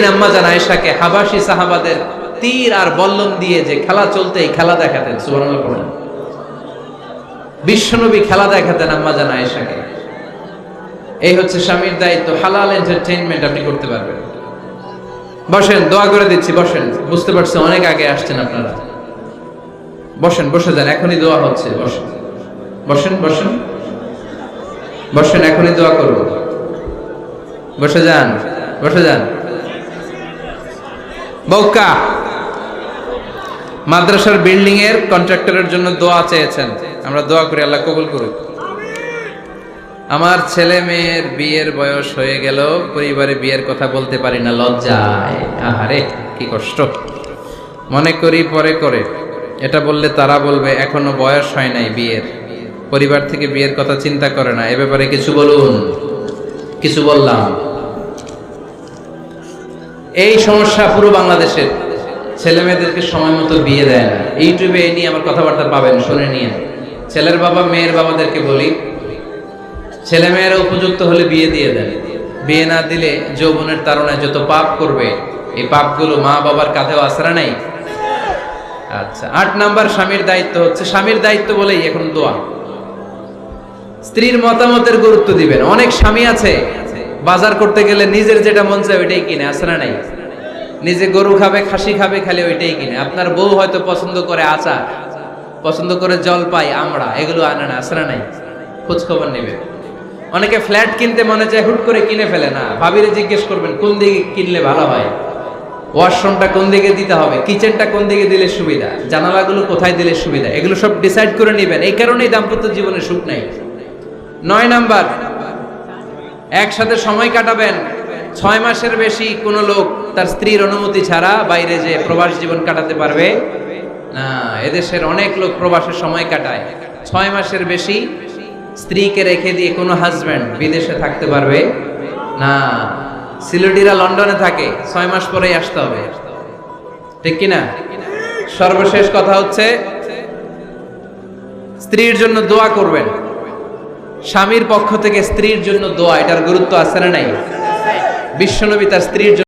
যেদিন আম্মা জান আয়েশাকে হাবাসি সাহাবাদের তীর আর বল্লম দিয়ে যে খেলা চলতে খেলা দেখাতেন পড়েন। বিশ্বনবী খেলা দেখাতেন আম্মা জান আয়েশাকে। এই হচ্ছে স্বামীর দায়িত্ব, হালাল এন্টারটেইনমেন্ট আপনি করতে পারবেন। বসেন, দোয়া করে দিচ্ছি, বসেন। বুঝতে পারছি অনেক আগে আসছেন আপনারা। বসেন, বসে যান, এখনই দোয়া হচ্ছে, বসেন। বসেন বসেন। বসেন, এখনই দোয়া করব বসে যান বসে যান। বৌকা মাদ্রাসার বিল্ডিং এর কন্ট্রাক্টরের জন্য দোয়া চেয়েছেন। আমরা দোয়া করি, আল্লাহ কবুল করুক। আমার ছেলে মেয়ের বিয়ের বয়স হয়ে গেল, পরিবারে বিয়ের কথা বলতে পারি না, লজ্জায়। আহারে, কি কষ্ট। মনে করি পরে করে। এটা বললে তারা বলবে, এখনও বয়স হয় নাই বিয়ের। পরিবার থেকে বিয়ের কথা চিন্তা করে না। এ ব্যাপারে কিছু বলুন। কিছু বললাম। এই সমস্যা পুরো বাংলাদেশের ছেলে মেয়েদেরকে সময় মতো বিয়ে দেয় না। ইউটিউবে এই নিয়ে আমার কথাবার্তা পাবেন, শুনে নিয়ে ছেলের বাবা, মেয়ের বাবাদেরকে বলি, ছেলে মেয়েরা উপযুক্ত হলে বিয়ে দিয়ে দেন। বিয়ে না দিলে যৌবনের তারণায় যত পাপ করবে, এই পাপগুলো মা বাবার কাঁধেও আশ্রা নেই? আচ্ছা আট নাম্বার স্বামীর দায়িত্ব হচ্ছে, স্বামীর দায়িত্ব বলেই এখন দোয়া। স্ত্রীর মতামতের গুরুত্ব দিবেন। অনেক স্বামী আছে বাজার করতে গেলে নিজের যেটা মন চায় ওইটাই কিনে আশ্রা নাই? নিজে গরু খাবে, খাসি খাবে, খালি ওইটাই কিনে। আপনার বউ হয়তো পছন্দ করে আচার পছন্দ করে জল পাই আমরা এগুলো আনে না আশ্রা নাই? খোঁজ খবর নেবে। অনেকে ফ্ল্যাট কিনতে মনে চায়, হুট করে কিনে ফেলে, না, ভাবিরে জিজ্ঞেস করবেন, কোন দিকে কিনলে ভালো হয়? ওয়াশরুমটা কোন দিকে দিতে হবে? কিচেনটা কোন দিকে দিলে সুবিধা? জানালাগুলো কোথায় দিলে সুবিধা? এগুলো সব ডিসাইড করে নেবেন। এই কারণেই দাম্পত্য জীবনে সুখ নাই। নয় নাম্বার একসাথে সময় কাটাবেন। ছয় মাসের বেশি কোনো লোক তার স্ত্রীর অনুমতি ছাড়া বাইরে যে প্রবাস জীবন কাটাতে পারবে। না, এদেশের অনেক লোক প্রবাসে সময় কাটায়। ছয় মাসের বেশি স্ত্রীকে রেখে দিয়ে কোনো হাজব্যান্ড বিদেশে থাকতে পারবে? না, সিলেটিরা লন্ডনে থাকে, ছয় মাস পরেই আসতে হবে। ঠিক কিনা? সর্বশেষ কথা হচ্ছে, স্ত্রীর জন্য দোয়া করবেন। স্বামীর পক্ষ থেকে স্ত্রীর জন্য দোয়া এটার গুরুত্ব আছে না নাই? বিশ্বনবী তার স্ত্রীর